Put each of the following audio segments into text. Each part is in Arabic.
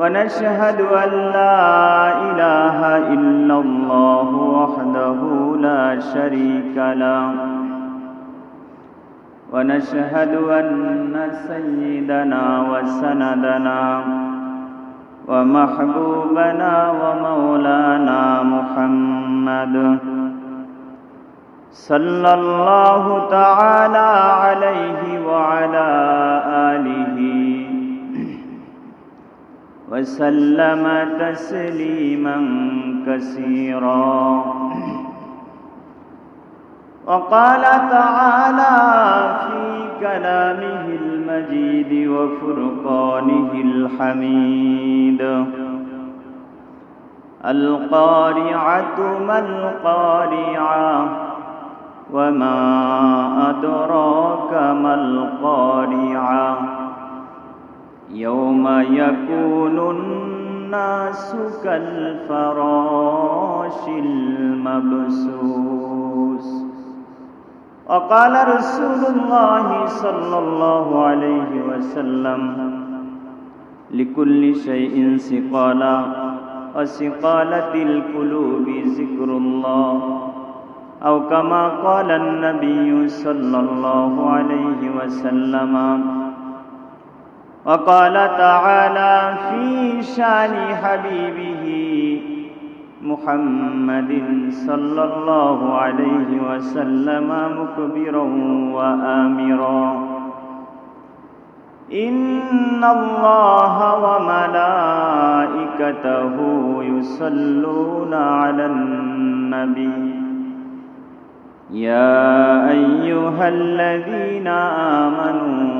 ونشهد أن لا إله إلا الله وحده لا شريك له. ونشهد أن سيدنا وسندنا ومحبوبنا ومولانا محمد صلى الله تعالى وسلم تسليما كثيرا. وقال تعالى في كلامه المجيد وفرقانه الحميد القارعة ما القارعة وما أدراك ما القارعة. يوم يكون الناس كالفراش المبسوس. وقال رسول الله صلى الله عليه وسلم لكل شيء سقالا وسقالة القلوب ذكر الله. أو كما قال النبي صلى الله عليه وسلم وقال تعالى في شان حبيبه محمد صلى الله عليه وسلم مكبرا وآمرا. إن الله وملائكته يصلون على النبي. يا أيها الذين آمنوا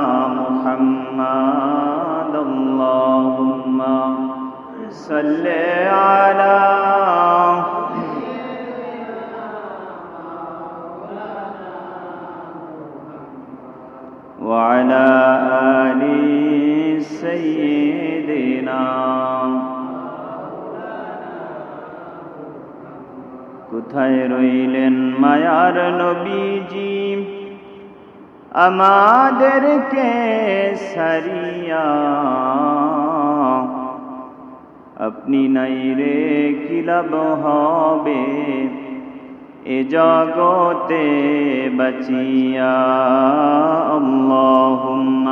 صل على وعلى آل سيدنا কোথায় রইলেন মায়ার নবীজি আমাদেরকে সারিয়া اپنی نئی رے کی لب بے۔ اے جاگوتے بچیا۔ اللہم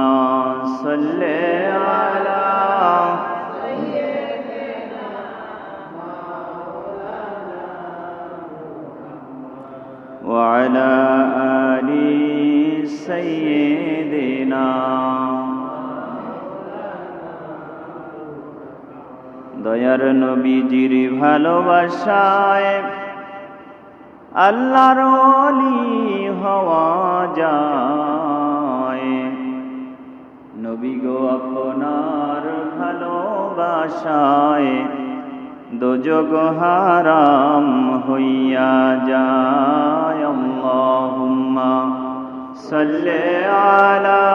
صلی اللہ وعلى آل سيدنا দয়ার নবীজির ভালোবাসায় আল্লাহর অলি হওয়া যায়। নবী গো আপনার ভালোবাসায় দোজগ হারাম হইয়া যায়। সাল্লি আলা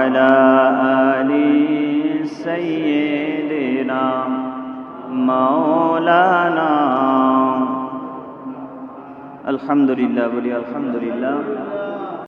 وعلى آل سيدنا مولانا. الحمد لله بلي الحمد لله.